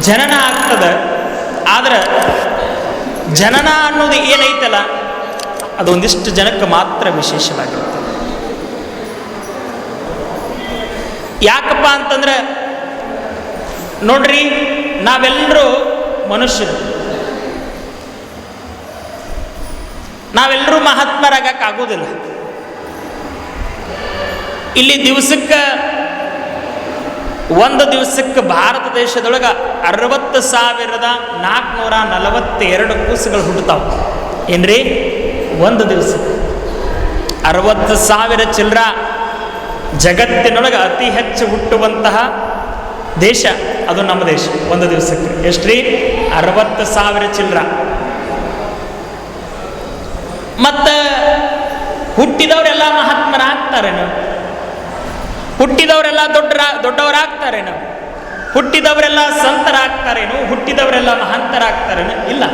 ಜನನ ಆಗ್ತದ? ಆದ್ರೆ ಜನನ ಅನ್ನೋದು ಏನೈತಲ್ಲ, ಅದು ಒಂದಿಷ್ಟು ಜನಕ್ಕೆ ಮಾತ್ರ ವಿಶೇಷವಾಗಿರುತ್ತೆ. ಯಾಕಪ್ಪ ಅಂತಂದ್ರೆ, ನೋಡ್ರಿ ನಾವೆಲ್ಲರೂ ಮನುಷ್ಯರು. ನಾವೆಲ್ಲರೂ ಮಹಾತ್ಮರಾಗಕ್ಕಾಗೋದಿಲ್ಲ. ಇಲ್ಲಿ ದಿವಸಕ್ಕೆ ಒಂದು ದಿವಸಕ್ಕೆ ಭಾರತ ದೇಶದೊಳಗೆ ಅರವತ್ತು ಸಾವಿರದ ನಾಲ್ಕುನೂರ ನಲವತ್ತೆರಡು ಕೂಸುಗಳು ಹುಟ್ಟುತ್ತಾವೆ ಏನ್ರಿ? ಒಂದು ದಿವಸ ಅರವತ್ತು ಸಾವಿರ ಚಿಲ್ಲರ ಜಗತ್ತಿನೊಳಗೆ ಅತಿ ಹೆಚ್ಚು ಹುಟ್ಟುವಂತಹ ದೇಶ ಅದು ನಮ್ಮ ದೇಶ. ಒಂದು ದಿವಸಕ್ಕೆ. ಎಷ್ಟ್ರಿ? ಅರವತ್ತು ಸಾವಿರ ಚಿಲ್ಲರ ಮತ್ತು ಹುಟ್ಟಿದವರೆಲ್ಲ ಮಹಾತ್ಮರಾಗ್ತಾರೇನು? ಹುಟ್ಟಿದವರೆಲ್ಲ ದೊಡ್ಡ ದೊಡ್ಡವರಾಗ್ತಾರೇನು? ಹುಟ್ಟಿದವರೆಲ್ಲ ಸಂತರಾಗ್ತಾರೇನು? ಹುಟ್ಟಿದವರೆಲ್ಲ ಮಹಾಂತರಾಗ್ತಾರೇನು? ಇಲ್ಲ.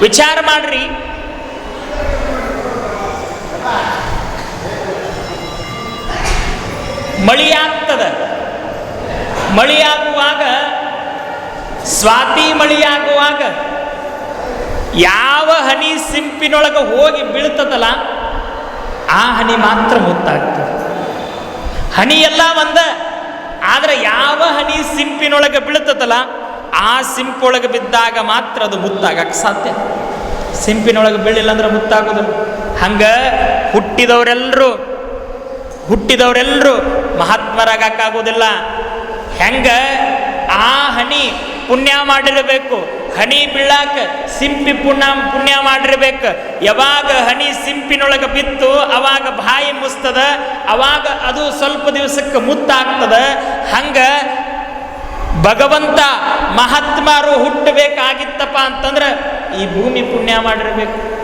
ವಿಚಾರ ಮಾಡ್ರಿ. ಮಳಿಯಾಗ್ತದ. ಮಳಿಯಾಗುವಾಗ, ಸ್ವಾತಿ ಮಳಿಯಾಗುವಾಗ ಯಾವ ಹನಿ ಸಿಂಪಿನೊಳಗೆ ಹೋಗಿ ಬೀಳ್ತದಲ್ಲ ಆ ಹನಿ ಮಾತ್ರ ಮುತ್ತಾಗ್ತದೆ. ಹನಿ ಎಲ್ಲ ಒಂದ, ಆದ್ರೆ ಯಾವ ಹನಿ ಸಿಂಪಿನೊಳಗೆ ಬೀಳ್ತದಲ್ಲ, ಆ ಸಿಂಪೊಳಗೆ ಬಿದ್ದಾಗ ಮಾತ್ರ ಅದು ಮುತ್ತಾಗಕ್ಕೆ ಸಾಧ್ಯ. ಸಿಂಪಿನೊಳಗೆ ಬೀಳಿಲ್ಲ ಅಂದ್ರೆ ಮುತ್ತಾಗೋದಿಲ್ಲ ಹಂಗ ಹುಟ್ಟಿದವರೆಲ್ಲರೂ ಹುಟ್ಟಿದವರೆಲ್ಲರೂ ಮಹಾತ್ಮರಾಗಕ್ಕಾಗೋದಿಲ್ಲ ಹೆಂಗೆ ಆ ಹನಿ ಪುಣ್ಯ ಮಾಡಿರಬೇಕು. ಹನಿ ಬೀಳಾಕ ಸಿಂಪಿ ಪುಣ್ಯ ಪುಣ್ಯ ಮಾಡಿರ್ಬೇಕು. ಯಾವಾಗ ಹನಿ ಸಿಂಪಿನೊಳಗೆ ಬಿತ್ತು, ಅವಾಗ ಬಾಯಿ ಮುಸ್ತದ, ಅವಾಗ ಅದು ಸ್ವಲ್ಪ ದಿವಸಕ್ಕೆ ಮುತ್ತಾಗ್ತದ. ಹಂಗ ಭಗವಂತ ಮಹಾತ್ಮರು ಹುಟ್ಟಬೇಕಾಗಿತ್ತಪ್ಪ ಅಂತಂದ್ರೆ ಈ ಭೂಮಿ ಪುಣ್ಯ ಮಾಡಿರ್ಬೇಕು.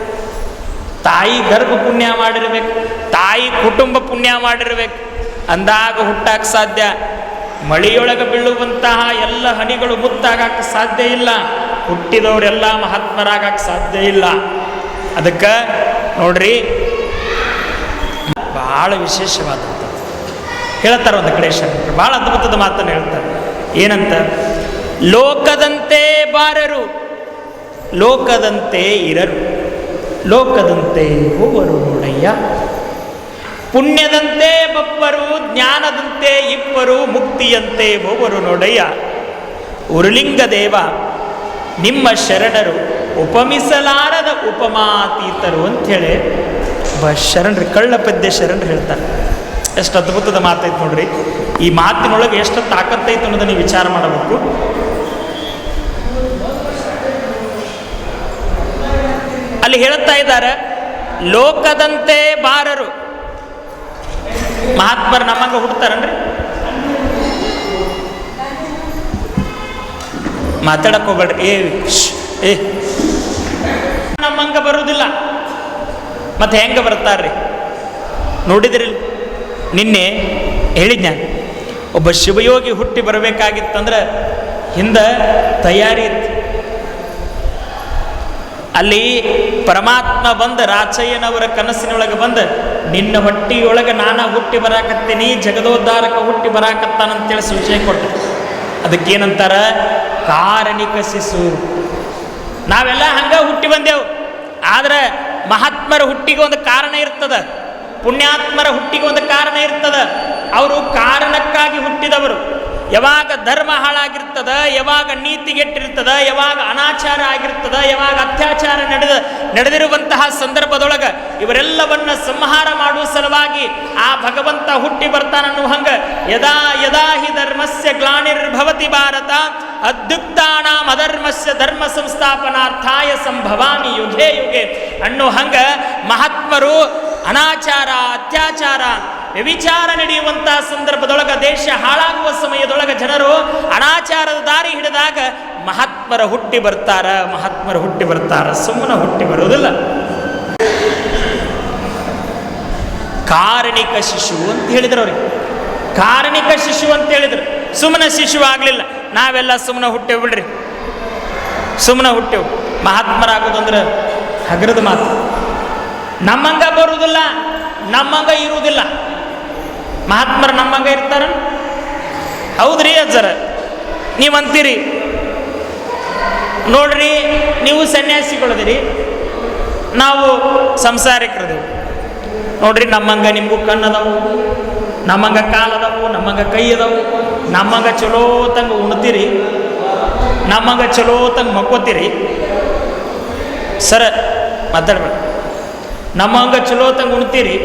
ತಾಯಿ ಗರ್ಭ ಪುಣ್ಯ ಮಾಡಿರ್ಬೇಕು. ತಾಯಿ ಕುಟುಂಬ ಪುಣ್ಯ ಮಾಡಿರ್ಬೇಕು. ಅಂದಾಗ ಹುಟ್ಟಾಕ ಸಾಧ್ಯ. ಮಳೆಯೊಳಗೆ ಬೀಳುವಂತಹ ಎಲ್ಲ ಹನಿಗಳು ಮುತ್ತಾಗಕ್ಕೆ ಸಾಧ್ಯ ಇಲ್ಲ. ಹುಟ್ಟಿದವರೆಲ್ಲ ಮಹಾತ್ಮರಾಗಕ್ಕೆ ಸಾಧ್ಯ ಇಲ್ಲ. ಅದಕ್ಕೆ ನೋಡ್ರಿ ಭಾಳ ವಿಶೇಷವಾದಂತ ಹೇಳ್ತಾರೆ ಒಂದು ಕಡೆ ಶಂಕರ್ ಭಾಳ ಅದ್ಭುತದ ಮಾತನ್ನು ಹೇಳ್ತಾರೆ. ಏನಂತ? ಲೋಕದಂತೆ ಬಾರರು, ಲೋಕದಂತೆ ಇರರು, ಲೋಕದಂತೆ ಹೋವರು ನೋಡಯ್ಯ. ಪುಣ್ಯದಂತೆ ಬಪ್ಪರು, ಜ್ಞಾನದಂತೆ ಇಪ್ಪರು ಮುಕ್ತಿಯಂತೆ ಹೋವರು ನೋಡಯ್ಯ. ಉರುಲಿಂಗ ದೇವ ನಿಮ್ಮ ಶರಣರು ಉಪಮಿಸಲಾರದ ಉಪಮಾತೀತರು ಅಂಥೇಳಿ. ಬ, ಶರಣರು ಕಳ್ಳ ಪದ್ಯ ಶರಣರು ಹೇಳ್ತಾರೆ. ಎಷ್ಟು ಅದ್ಭುತದ ಮಾತೈತೆ ನೋಡ್ರಿ. ಈ ಮಾತಿನೊಳಗೆ ಎಷ್ಟು ತಾಕತ್ತೈತೆ ಅನ್ನೋದನ್ನ ನೀವು ವಿಚಾರ ಮಾಡಬೇಕು. ಅಲ್ಲಿ ಹೇಳ್ತಾ ಇದ್ದಾರೆ, ಲೋಕದಂತೆ ಬಾರರು. ಮಹಾತ್ಮರು ನಮ್ಮಂಗ ಹುಡ್ತಾರನ್ರಿ ಮಾತಾಡಕ್ಕೆ ಹೋಗ್ಬೇಡ್ರಿ. ಏ ಏ. ನಮ್ಮಂಗ ಬರುವುದಿಲ್ಲ ಮತ್ತೆ ಹೆಂಗ ಬರ್ತಾರ್ರಿ? ನೋಡಿದ್ರಿ ನಿನ್ನೆ ಹೇಳಿದ್ನ, ಒಬ್ಬ ಶಿವಯೋಗಿ ಹುಟ್ಟಿ ಬರಬೇಕಾಗಿತ್ತಂದ್ರೆ ಹಿಂದೆ ತಯಾರಿ ಇತ್ತು. ಅಲ್ಲಿ ಪರಮಾತ್ಮ ಬಂದ ರಾಚಯ್ಯನವರ ಕನಸಿನೊಳಗೆ ಬಂದ ನಿನ್ನ ಹೊಟ್ಟಿಯೊಳಗೆ ನಾನು ಹುಟ್ಟಿ ಬರಾಕತ್ತೀನಿ, ಜಗದೋದ್ಧಾರಕ ಹುಟ್ಟಿ ಬರಾಕತ್ತಾನಂತೇಳಿ ಸೂಚನೆ ಕೊಟ್ಟು ಅದಕ್ಕೇನಂತಾರ? ಕಾರಣಿಕ ಶಿಶು. ನಾವೆಲ್ಲ ಹಂಗ ಹುಟ್ಟಿ ಬಂದೆವು. ಆದ್ರೆ ಮಹಾತ್ಮರ ಹುಟ್ಟಿಗೆ ಒಂದು ಕಾರಣ ಇರ್ತದ. ಪುಣ್ಯಾತ್ಮರ ಹುಟ್ಟಿಗೆ ಒಂದು ಕಾರಣ ಇರ್ತದ. ಅವರು ಕಾರಣಕ್ಕಾಗಿ ಹುಟ್ಟಿದವರು. ಯಾವಾಗ ಧರ್ಮ ಹಾಳಾಗಿರ್ತದ, ಯಾವಾಗ ನೀತಿಗೆಟ್ಟಿರ್ತದ, ಯಾವಾಗ ಅನಾಚಾರ ಆಗಿರ್ತದ, ಯಾವಾಗ ಅತ್ಯಾಚಾರ ನಡೆದ, ನಡೆದಿರುವಂತಹ ಸಂದರ್ಭದೊಳಗೆ ಇವರೆಲ್ಲವನ್ನ ಸಂಹಾರ ಮಾಡುವ ಸಲುವಾಗಿ ಆ ಭಗವಂತ ಹುಟ್ಟಿ ಬರ್ತಾನನ್ನು ಹಂಗ, ಯದಾ ಯದಾ ಹಿ ಧರ್ಮಸ್ಯ ಗ್ಲಾನಿರ್ಭವತಿ ಭಾರತ, ಅದ್ಯುಕ್ತಾನಾಂ ಅಧರ್ಮಸ್ಯ ಧರ್ಮ ಸಂಸ್ಥಾಪನಾರ್ಥಾಯ ಸಂಭವಾಮಿ ಯುಗೇ ಯುಗೆ ಅನ್ನೋ ಹಂಗ ಮಹಾತ್ಮರು ಅನಾಚಾರ, ಅತ್ಯಾಚಾರ ವ್ಯವಿಚಾರ ನಡೆಯುವಂತಹ ಸಂದರ್ಭದೊಳಗ ದೇಶ ಹಾಳಾಗುವ ಸಮಯದೊಳಗ ಜನರು ಅನಾಚಾರದ ದಾರಿ ಹಿಡಿದಾಗ ಮಹಾತ್ಮರ ಹುಟ್ಟಿ ಬರ್ತಾರ, ಮಹಾತ್ಮರ ಹುಟ್ಟಿ ಬರ್ತಾರ. ಸುಮ್ಮನೆ ಹುಟ್ಟಿ ಬರುವುದಿಲ್ಲ. ಕಾರಣಿಕ ಶಿಶು ಅಂತ ಹೇಳಿದ್ರು ಅವ್ರಿಗೆ. ಕಾರಣಿಕ ಶಿಶು ಅಂತ ಹೇಳಿದ್ರು. ಸುಮ್ಮನೆ ಶಿಶು ಆಗಲಿಲ್ಲ. ನಾವೆಲ್ಲ ಸುಮ್ಮನೆ ಹುಟ್ಟೆವು ಬಿಡ್ರಿ. ಸುಮ್ಮನೆ ಹುಟ್ಟೆವು. ಮಹಾತ್ಮರಾಗೋದಂದ್ರೆ ಹಗರದ ಮಾತು. ನಮ್ಮಂಗ ಬರುವುದಿಲ್ಲ, ನಮ್ಮಂಗ ಇರುವುದಿಲ್ಲ. ಮಹಾತ್ಮರು ನಮ್ಮಂಗ ಇರ್ತಾರ? ಹೌದ್ರಿ ಅಜ್ಜರ? ನೀವು ಅಂತೀರಿ ನೋಡ್ರಿ, ನೀವು ಸನ್ಯಾಸಿಗಳದಿರಿ. ನಾವು ಸಂಸಾರಿಕರದೇವು ನೋಡ್ರಿ, ನಮ್ಮಂಗ ನಿಮಗೂ ಕಣ್ಣದವು, ನಮ್ಮಂಗ ಕಾಲದವು, ನಮ್ಮಂಗ ಕೈ ನಮ್ಮಂಗ ಚಲೋ ತಂಗ ಉಣ್ತೀರಿ, ನಮ್ಮಂಗ ಚಲೋ ತಂಗ ಮಕ್ಕೋತೀರಿ. ಸರ, ಮಾತಾಡ್ಬೇಡ. ನಮ್ಮಂಗ ಚಲೋ ತಂಗ ಉಣ್ತೀರಿ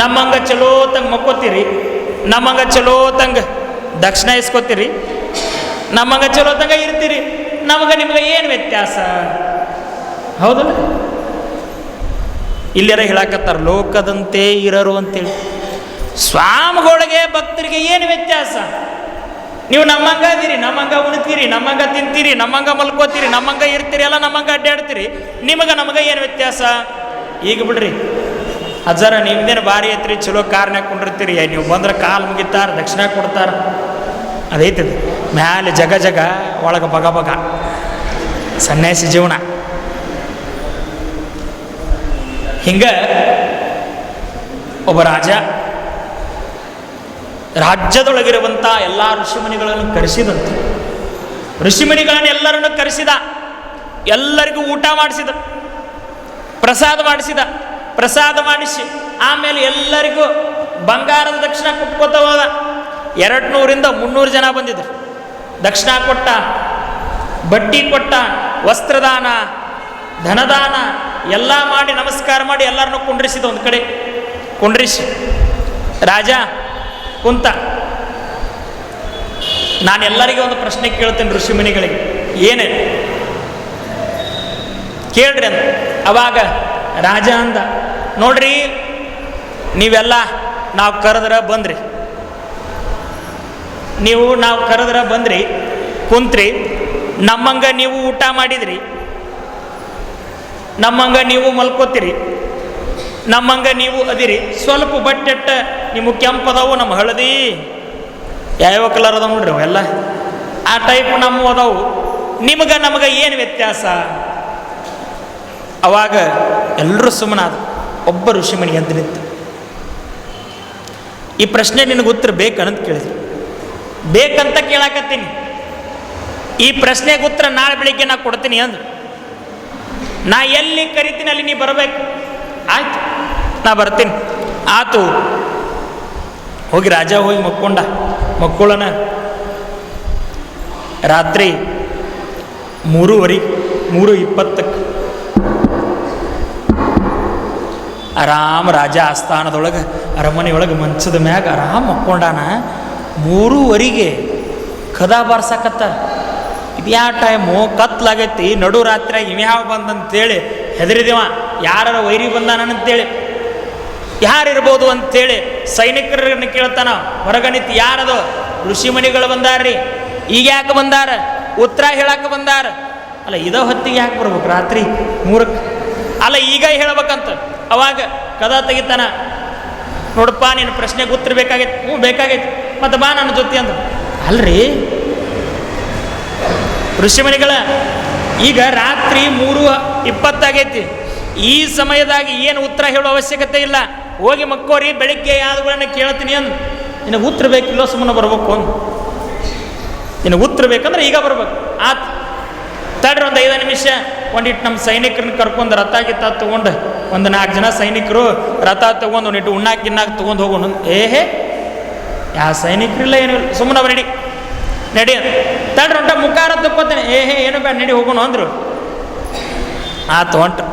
ನಮ್ಮಂಗ ಚಲೋ ತಂಗ ಮಕ್ಕೋತೀರಿ, ನಮ್ಮಂಗ ಚಲೋ ತಂಗ ದಕ್ಷಿಣ ಇಸ್ಕೋತೀರಿ, ನಮ್ಮಂಗ ಚಲೋ ತಂಗ ಇರ್ತೀರಿ, ನಮಗೆ ನಿಮ್ಗೆ ಏನು ವ್ಯತ್ಯಾಸ? ಹೌದಲ್ಲ? ಇಲ್ಲಿರ ಹೇಳಕತ್ತಾರ, ಲೋಕದಂತೆ ಇರರು ಅಂತೇಳಿ. ಸ್ವಾಮಿಗಳಿಗೆ, ಭಕ್ತರಿಗೆ ಏನು ವ್ಯತ್ಯಾಸ? ನೀವು ನಮ್ಮಂಗ ಅದೀರಿ ನಮ್ಮಂಗ ಉಣ್ತೀರಿ, ನಮ್ಮಂಗ ತಿಂತೀರಿ, ನಮ್ಮಂಗ ಮಲ್ಕೋತೀರಿ, ನಮ್ಮಂಗ ಇರ್ತೀರಿ, ಎಲ್ಲ ನಮ್ಮಂಗ ಅಡ್ಡಾಡ್ತೀರಿ, ನಿಮಗೆ ನಮಗೆ ಏನು ವ್ಯತ್ಯಾಸ? ಈಗ ಬಿಡ್ರಿ. ಅಜ್ಜರ ನಿಮ್ದೇನು ಭಾರಿ ಐತ್ರಿ, ಚಲೋ ಕಾರ್ನ್ಯಾಗ ಕುಂಡಿರ್ತೀರಿ. ನೀವು ಬಂದ್ರೆ ಕಾಲು ಮುಗಿತಾರ, ದಕ್ಷಿಣ ಕೊಡ್ತಾರ. ಅದೈತದ. ಮ್ಯಾಲೆ ಜಗ ಜಗ, ಒಳಗೆ ಬಗ ಬಗ. ಸನ್ಯಾಸಿ ಜೀವನ. ಹಿಂಗ ಒಬ್ಬ ರಾಜ ರಾಜ್ಯದೊಳಗಿರುವಂಥ ಎಲ್ಲ ಋಷಿಮುನಿಗಳನ್ನು ಕರೆಸಿದಂತೆ. ಋಷಿಮುನಿಗಳನ್ನು ಎಲ್ಲರನ್ನು ಕರೆಸಿದ. ಎಲ್ಲರಿಗೂ ಊಟ ಮಾಡಿಸಿದ. ಪ್ರಸಾದ ಮಾಡಿಸಿದ. ಪ್ರಸಾದ ಮಾಡಿಸಿ. ಆಮೇಲೆ ಎಲ್ಲರಿಗೂ ಬಂಗಾರದ ದಕ್ಷಿಣ ಕೊಟ್ಕೋತ ಹೋದ ಎರಡು ನೂರಿಂದ ಮುನ್ನೂರು ಜನ ಬಂದಿದ್ರು. ದಕ್ಷಿಣ ಕೊಟ್ಟ ಬಡ್ಡಿ ಕೊಟ್ಟ, ವಸ್ತ್ರದಾನ, ಧನದಾನ ಎಲ್ಲ ಮಾಡಿ ನಮಸ್ಕಾರ ಮಾಡಿ ಎಲ್ಲರನ್ನೂ ಕುಂಡ್ರಿಸಿದ ಒಂದು ಕಡೆ. ಕುಂಡ್ರಿಸಿ. ರಾಜ, ಕುಂತ. ನಾನು ಎಲ್ಲರಿಗೆ ಒಂದು ಪ್ರಶ್ನೆ ಕೇಳ್ತೇನೆ ಋಷಿಮುನಿಗಳಿಗೆ. ಏನೇ? ಕೇಳ್ರಿ ಅಂತ. ಅವಾಗ ರಾಜ ಅಂದ, ನೋಡ್ರಿ, ನೀವೆಲ್ಲ ನಾವು ಕರೆದ್ರ ಬಂದ್ರಿ. ನೀವು ನಾವು ಕರೆದ್ರ ಬಂದ್ರಿ, ಕುಂತ್ರಿ, ನಮ್ಮಂಗ ನೀವು ಊಟ ಮಾಡಿದ್ರಿ, ನಮ್ಮಂಗ ನೀವು ಮಲ್ಕೋತೀರಿ, ನಮ್ಮಂಗ ನೀವು ಅದಿರಿ. ಸ್ವಲ್ಪ ಬಟ್ಟೆಟ್ಟ ನಿಮ್ಮ ಕೆಂಪದವು ನಮ್ಮ ಹಳದಿ. ಯಾವ್ಯಾವ ಕಲರ್ ಅದಾವ ನೋಡ್ರಿ ಅವೆಲ್ಲ ಆ ಟೈಪ್ ನಮ್ಮ ಅದಾವು. ನಿಮಗೆ ನಮಗೆ ಏನು ವ್ಯತ್ಯಾಸ? ಅವಾಗ ಎಲ್ಲರೂ ಸುಮ್ಮನಾದ ಒಬ್ಬ ಋಷಿಮಣಿ ಎದ್ದು ನಿಂತು. ಈ ಪ್ರಶ್ನೆ ನಿನಗೆ ಉತ್ತರ ಬೇಕನ್ನೋದು ಕೇಳಿದ್ರು. ಬೇಕಂತ ಕೇಳಾಕತ್ತೀನಿ. ಈ ಪ್ರಶ್ನೆಗೆ ಉತ್ತರ ನಾಳೆ ಬೆಳಿಗ್ಗೆ ನಾ ಕೊಡ್ತೀನಿ ಅಂದ್ರು. ನಾ ಎಲ್ಲಿ ಕರಿತೀನಿ ಅಲ್ಲಿ ನೀ ಬರಬೇಕು. ಆಯ್ತು, ನಾ ಬರ್ತೀನಿ. ಆತು, ಹೋಗಿ ರಾಜ ಹೋಗಿ ಮಕ್ಕೊಂಡ. ಮಕ್ಕೊಳ್ಳೋಣ. ರಾತ್ರಿ ಮೂರುವರೆ, ಮೂರು ಇಪ್ಪತ್ತಕ್ಕೆ. ಆರಾಮ್ ರಾಜ ಆಸ್ಥಾನದೊಳಗೆ ಅರಮನೆಯೊಳಗೆ ಮಂಚದ ಮ್ಯಾಗ ಆರಾಮ್ ಮಕ್ಕೊಂಡಾನ, ಮೂರುವರೆಗೆ ಕದ ಬಾರ್ಸಕತ್ತ. ಇದು ಯಾವ ಟೈಮು ಕತ್ಲಾಗೈತಿ, ನಡು ರಾತ್ರಿ ಇವ್ಯಾವ ಬಂದಂತೇಳಿ ಹೆದರಿದೇವ ಯಾರ ವೈರಿ ಬಂದಾನಂತೇಳಿ. ಯಾರಿರ್ಬೋದು ಅಂತೇಳಿ ಸೈನಿಕರನ್ನು ಕೇಳ್ತಾನ ಹೊರಗಣಿತ್ ಯಾರದು? ಋಷಿಮಣಿಗಳು ಬಂದಾರ್ರಿ. ಈಗ ಯಾಕೆ ಬಂದಾರ? ಉತ್ತರ ಹೇಳಕ್ಕೆ ಬಂದಾರ. ಅಲ್ಲ, ಇದ ಹೊತ್ತಿಗೆ ಯಾಕೆ ಬರ್ಬೇಕು? ರಾತ್ರಿ ಮೂರಕ್ಕೆ ಅಲ್ಲ, ಈಗ ಹೇಳ್ಬೇಕಂತ. ಅವಾಗ ಕದ ತೆಗಿತಾನ. ನೋಡಪ್ಪ, ನಿನ್ನ ಪ್ರಶ್ನೆಗೆ ಉತ್ತರ ಬೇಕಾಗೈತೆ ಹ್ಞೂ, ಬೇಕಾಗೈತೆ. ಮತ್ತು ಬಾ ನನ್ನ ಜೊತೆ ಅಂದ. ಅಲ್ರಿ? ಋಷಿಮುನಿಗಳ, ಈಗ ರಾತ್ರಿ ಮೂರು ಇಪ್ಪತ್ತಾಗೈತಿ. ಈ ಸಮಯದಾಗ ಏನು ಉತ್ತರ ಹೇಳೋ ಅವಶ್ಯಕತೆ ಇಲ್ಲ. ಹೋಗಿ ಮಕ್ಕೋರಿ, ಬೆಳಿಗ್ಗೆ ಯಾವ್ದುಗಳನ್ನ ಕೇಳ್ತೀನಿ ಅಂದ್. ನಿನಗೆ ಉತ್ತರ ಬೇಕಿಲ್ಲೋ ಸುಮ್ಮನೆ ಬರ್ಬೇಕು ಅಂದ. ನಿನಗೆ ಉತ್ತರ ಬೇಕಂದ್ರೆ ಈಗ ಬರ್ಬೇಕು. ಆತ್. ತಡ್ರಿ ಒಂದು ಐದು ನಿಮಿಷ ಒಂದಿಟ್ಟು ನಮ್ಮ ಸೈನಿಕರನ್ನ ಕರ್ಕೊಂಡು ರಥ ಗಿತ್ತ ತೊಗೊಂಡು ಒಂದು ನಾಲ್ಕು ಜನ ಸೈನಿಕರು ರಥ ತೊಗೊಂಡು ಇಟ್ಟು ಉಣ್ಣಾಕ್ ಗಿನ್ನಾಕ್ ತೊಗೊಂಡು ಹೋಗೋಣ ಏಹೇ ಯಾವ ಸೈನಿಕರಿಲ್ಲ ಏನು ಸುಮ್ಮನೆ ನಡಿ. ನಡಿ. ತಡ್ರಿ ಹೊಂಟ ಮುಖಾರ ತಕ್ಕೋತೇನೆ. ಏ ಹೇ, ಏನು ಬೇಡ, ನಡಿ ಹೋಗೋಣ ಅಂದರು. ಆತು ಹೊಂಟ್ರು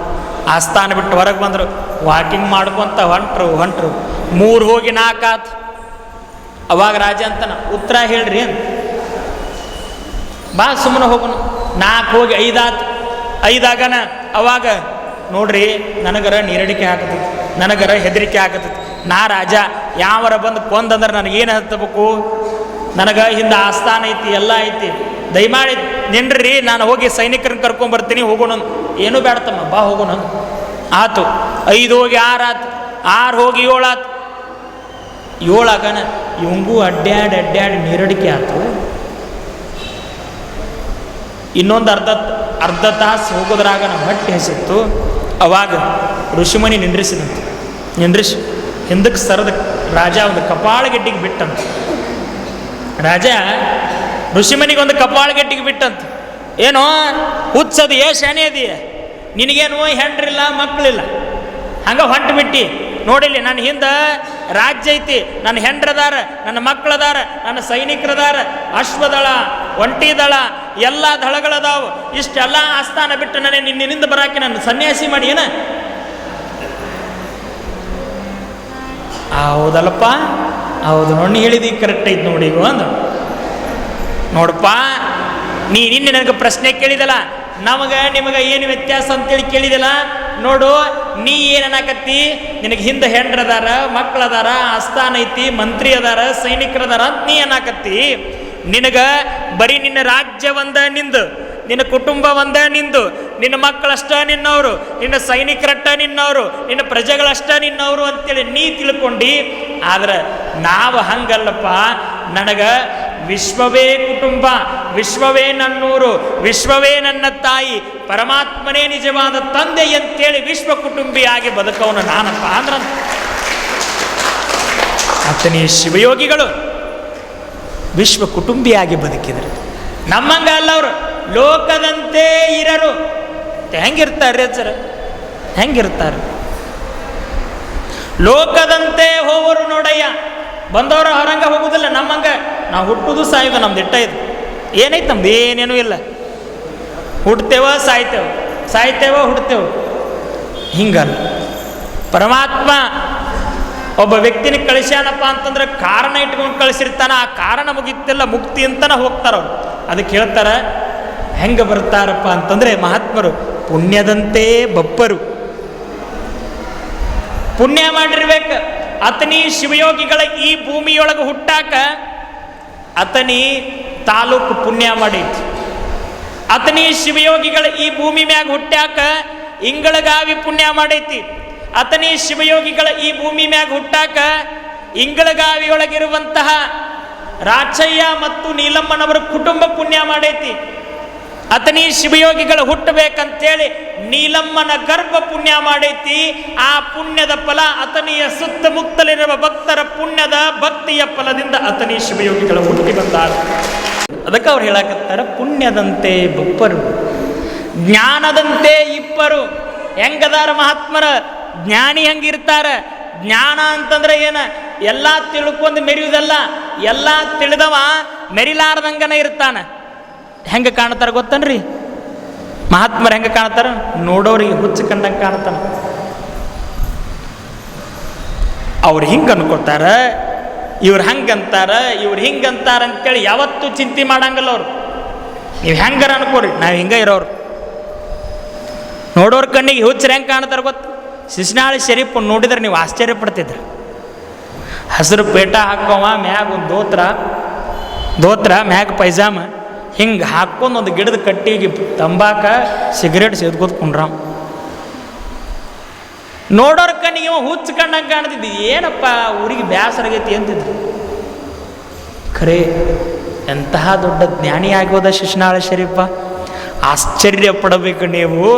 ಸ್ಥಾನ ಬಿಟ್ಟು ಹೊರಗೆ ಬಂದರು. ವಾಕಿಂಗ್ ಮಾಡ್ಕೊಂತ ಹೊಂಟ್ರು ಹೊಂಟ್ರು. ಮೂರು ಹೋಗಿ ನಾಲ್ಕು ಆತು. ಅವಾಗ ರಾಜ ಅಂತನ, ಉತ್ತರ ಹೇಳ್ರಿ ಅಂತ ಬಾ ಸುಮ್ಮನೆ ಹೋಗೋಣ ನಾಲ್ಕು ಹೋಗಿ ಐದಾತು ಐದಾಗನ ಅವಾಗ ನೋಡ್ರಿ, ನನಗರ ನೀರಡಿಕೆ ಹಾಕತೈತಿ ನನಗರ ಹೆದರಿಕೆ ಹಾಕತೈತಿ ನಾ ರಾಜ, ಯಾವರ ಬಂದು ಕೊಂದಂದ್ರೆ ನನಗೇನು ಹತ್ತಬೇಕು? ನನಗೆ ಹಿಂದೆ ಆಸ್ಥಾನ ಐತಿ, ಎಲ್ಲ ಐತಿ. ದಯಮಾಡಿ ನಿನ್ರಿ ನಾನು ಹೋಗಿ ಸೈನಿಕರನ್ನ ಕರ್ಕೊಂಬರ್ತೀನಿ ಹೋಗೋಣ ಏನು ಬೇಡತಮ್ಮ ಬಾ ಹೋಗೋಣ ಆತು, ಐದು ಹೋಗಿ ಆರು ಆರು ಹೋಗಿ ಏಳು ಆತು. ಏಳಾಗನ ಇವಂಗೂ ಅಡ್ಡಾಡಿ ಅಡ್ಡಾಡಿ ನೀರಡಿಕೆ ಆತು. ಇನ್ನೊಂದು ಅರ್ಧ ಅರ್ಧ ತಾಸು ಹೋಗೋದ್ರಾಗ ನಮ್ಮ ಹೊಟ್ಟೆ ಹಸಿತ್ತು. ಅವಾಗ ಋಷಿಮುನಿ ನಿಂದ್ರಿಸಿದಂತೆ. ನಿಂದ್ರಿಸಿ, ಹಿಂದಕ್ಕೆ ಸರದ ರಾಜ ಒಂದು ಕಪಾಳ ಗೆಡ್ಡಿಗೆ ಬಿಟ್ಟಂತ. ರಾಜ ಋಷಿಮನಿಗೆ ಒಂದು ಕಪಾಳ ಗಟ್ಟಿಗೆ ಬಿಟ್ಟಂತ. ಏನೋ, ಹುಚ್ಚದು ಏ ಶಾನೆ ಅದೀಯ? ನಿನಗೇನು ಹೆಂಡ್ರಿಲ್ಲ ಮಕ್ಕಳಿಲ್ಲ ಹಂಗೆ ಹೊಂಟು ಬಿಟ್ಟಿ. ನೋಡಿಲ್ಲಿ, ನನ್ನ ಹಿಂದೆ ರಾಜ್ಯ ಐತಿ. ನನ್ನ ಹೆಂಡ್ರದಾರ, ನನ್ನ ಮಕ್ಕಳದಾರ, ನನ್ನ ಸೈನಿಕರದಾರ, ಅಶ್ವದಳ, ಒಂಟಿದಳ, ಎಲ್ಲ ದಳಗಳದಾವು. ಇಷ್ಟೆಲ್ಲ ಆಸ್ಥಾನ ಬಿಟ್ಟು ನನಗೆ ನಿನ್ನಿಂದ ಬರಾಕಿ ನನ್ನ ಸನ್ಯಾಸಿ ಮಾಡಿ ಏನ? ಹೌದಲ್ಲಪ್ಪ. ಹೌದು, ನೋಡಿ ಹೇಳಿದಿ ಕರೆಕ್ಟ್ ಐತಿ ನೋಡಿ ಅಂದ ನೋಡಪ್ಪ, ನೀ ನಿನ್ನೆ ನನಗೆ ಪ್ರಶ್ನೆ ಕೇಳಿದಲ್ಲ ನಮಗೆ, ನಿಮಗೆ ಏನು ವ್ಯತ್ಯಾಸ ಅಂತೇಳಿ ಕೇಳಿದಿಲ್ಲ. ನೋಡು, ನೀ ಏನು ಅನ್ನಕತ್ತಿ? ನಿನಗೆ ಹಿಂದೆ ಹೆಂಡ್ರದಾರ ಮಕ್ಕಳದಾರ ಆಸ್ಥಾನ ಐತಿ, ಮಂತ್ರಿ ಅದಾರ ಸೈನಿಕರದಾರ ಅಂತ ನೀ ಏನಾಕತ್ತಿ ನಿನಗ ಬರೀ ನಿನ್ನ ರಾಜ್ಯ ಒಂದ ನಿಂದು, ನಿನ್ನ ಕುಟುಂಬ ಒಂದ ನಿಂದು, ನಿನ್ನ ಮಕ್ಕಳಷ್ಟ ನಿನ್ನವರು, ನಿನ್ನ ಸೈನಿಕರಷ್ಟ ನಿನ್ನವರು, ನಿನ್ನ ಪ್ರಜೆಗಳಷ್ಟ ನಿನ್ನವರು ಅಂತೇಳಿ ನೀ ತಿಳ್ಕೊಂಡಿ. ಆದ್ರೆ ನಾವು ಹಂಗಲ್ಲಪ್ಪ, ನನಗ ವಿಶ್ವವೇ ಕುಟುಂಬ, ವಿಶ್ವವೇ ನನ್ನೂರು, ವಿಶ್ವವೇ ನನ್ನ ತಾಯಿ, ಪರಮಾತ್ಮನೇ ನಿಜವಾದ ತಂದೆ ಅಂತೇಳಿ ವಿಶ್ವ ಕುಟುಂಬಿಯಾಗಿ ಬದುಕವನು ನಾನಪ್ಪ ಅಂದ್ರ ಆತನೇ ಶಿವಯೋಗಿಗಳು. ವಿಶ್ವ ಕುಟುಂಬಿಯಾಗಿ ಬದುಕಿದರು. ನಮ್ಮಂಗ ಅಲ್ಲ ಅವರು, ಲೋಕದಂತೆ ಇರರು. ಹೆಂಗಿರ್ತಾರೆ ಸರ್ ಹೆಂಗಿರ್ತಾರೆ? ಲೋಕದಂತೆ ಹೋವರು ನೋಡಯ್ಯ. ಬಂದವರು ಹೊರಂಗೆ ಹೋಗುದಿಲ್ಲ, ನಮ್ಮಂಗ. ನಾವು ಹುಟ್ಟುದು ಸಾಯೋದು ನಮ್ದು ಇಟ್ಟ ಇದು. ಏನೈತೆ ನಮ್ದು? ಏನೇನೂ ಇಲ್ಲ. ಹುಡ್ತೇವ, ಸಾಯ್ತೇವೆ. ಸಾಯ್ತೇವ, ಹುಡ್ತೇವ. ಹಿಂಗಲ್ಲ. ಪರಮಾತ್ಮ ಒಬ್ಬ ವ್ಯಕ್ತಿನ ಕಳಿಸ್ಯಾನಪ್ಪ ಅಂತಂದ್ರೆ ಕಾರಣ ಇಟ್ಕೊಂಡು ಕಳಿಸಿರ್ತಾನ. ಆ ಕಾರಣ ಮುಗಿತಿಲ್ಲ, ಮುಕ್ತಿ ಅಂತಾನೆ ಹೋಗ್ತಾರ ಅವ್ರು. ಅದಕ್ಕೆ ಹೇಳ್ತಾರೆ, ಹೆಂಗೆ ಬರ್ತಾರಪ್ಪ ಅಂತಂದ್ರೆ ಮಹಾತ್ಮರು, ಪುಣ್ಯದಂತೆ ಬಪ್ಪರು. ಪುಣ್ಯ ಮಾಡಿರ್ಬೇಕು. ಅತನಿ ಶಿವಯೋಗಿಗಳ ಈ ಭೂಮಿಯೊಳಗೆ ಹುಟ್ಟಾಕ ಅತನಿ ತಾಲೂಕು ಪುಣ್ಯ ಮಾಡೈತಿ ಅತನಿ ಶಿವಯೋಗಿಗಳ ಈ ಭೂಮಿ ಮ್ಯಾಗ ಹುಟ್ಟಾಕ ಇಂಗಳಗಾವಿ ಪುಣ್ಯ ಮಾಡೈತಿ. ಅತನಿ ಶಿವಯೋಗಿಗಳ ಈ ಭೂಮಿ ಮ್ಯಾಗ ಹುಟ್ಟಾಕ ಇಂಗಳಗಾವಿಯೊಳಗಿರುವಂತಹ ರಾಚಯ್ಯ ಮತ್ತು ನೀಲಮ್ಮನವರ ಕುಟುಂಬ ಪುಣ್ಯ ಮಾಡೈತಿ. ಅತನಿ ಶಿವಯೋಗಿಗಳು ಹುಟ್ಟಬೇಕಂತೇಳಿ ನೀಲಮ್ಮನ ಗರ್ಭ ಪುಣ್ಯ ಮಾಡೈತಿ. ಆ ಪುಣ್ಯದ ಫಲ ಅತನಿಯ ಸುತ್ತಮುತ್ತಲಿರುವ ಭಕ್ತರ ಪುಣ್ಯದ ಭಕ್ತಿಯ ಫಲದಿಂದ ಅತನಿ ಶಿವಯೋಗಿಗಳು ಹುಟ್ಟಿ ಬಂದಾರ ಅದಕ್ಕೆ ಅವ್ರು ಹೇಳಕತ್ತಾರ, ಪುಣ್ಯದಂತೆ ಬುಪ್ಪರು ಜ್ಞಾನದಂತೆ ಇಪ್ಪರು ಹೆಂಗದಾರ ಮಹಾತ್ಮರ? ಜ್ಞಾನಿ ಹೆಂಗಿರ್ತಾರ? ಜ್ಞಾನ ಅಂತಂದ್ರೆ ಏನ? ಎಲ್ಲ ತಿಳ್ಕೊಂಡು ಮೆರೆಯುವುದಲ್ಲ ಎಲ್ಲ ತಿಳಿದವ, ಮೆರಿಲಾರ್ದಂಗನ ಇರ್ತಾನ. ಹೆಂಗೆ ಕಾಣ್ತಾರೆ ಗೊತ್ತನ್ರಿ? ಮಹಾತ್ಮರು ಹೆಂಗೆ ಕಾಣ್ತಾರ? ನೋಡೋರಿಗೆ ಹುಚ್ಚು ಕಂಡಂಗೆ ಕಾಣ್ತಾನ. ಅವ್ರು ಹಿಂಗೆ ಅನ್ಕೋತಾರ ಇವ್ರು ಹಂಗಂತಾರ ಇವ್ರು ಹಿಂಗಂತಾರ ಅಂತೇಳಿ ಯಾವತ್ತೂ ಚಿಂತೆ ಮಾಡಂಗಿಲ್ಲ ಅವ್ರು. ನೀವು ಹೆಂಗಾರ ಅನ್ಕೋರಿ, ನಾವು ಹಿಂಗೆ ಇರೋರು. ನೋಡೋರ್ ಕಣ್ಣಿಗೆ ಹುಚ್ಚರು ಹೆಂಗೆ ಕಾಣ್ತಾರೆ ಗೊತ್ತು? ಶಿಶುನಾಳಿ ಶರೀಫ್ ನೋಡಿದ್ರೆ ನೀವು ಆಶ್ಚರ್ಯ ಪಡ್ತಿದ್ರು. ಹಸಿರು ಪೇಟ ಹಾಕೋವ, ಮ್ಯಾಗ ಒಂದು ದೋತ್ರ ದೋತ್ರ, ಮ್ಯಾಗ ಪೈಜಾಮ. ಹಿಂಗೆ ಹಾಕ್ಕೊಂಡು ಒಂದು ಗಿಡದ ಕಟ್ಟಿಗೆ ತಂಬಾಕ ಸಿಗರೇಟ್ ಸೇದ್ಕೋತ ಕುಂಡ್ರ ನೋಡೋರ್ ಕಣ್ಣಿಗೆ ಇವ ಹುಚ್ಚ ಕಣ್ಣಂಗೆ ಕಾಣ್ತಿದ್ದಿ. ಏನಪ್ಪ, ಊರಿಗೆ ಬ್ಯಾಸರಾಗೈತಿ ಅಂತಿದ್ರು. ಖರೆ, ಎಂತಹ ದೊಡ್ಡ ಜ್ಞಾನಿ ಆಗೋದ ಶಿಶುನಾಳ ಶರೀಫ? ಆಶ್ಚರ್ಯ ಪಡಬೇಕು ನೀವು.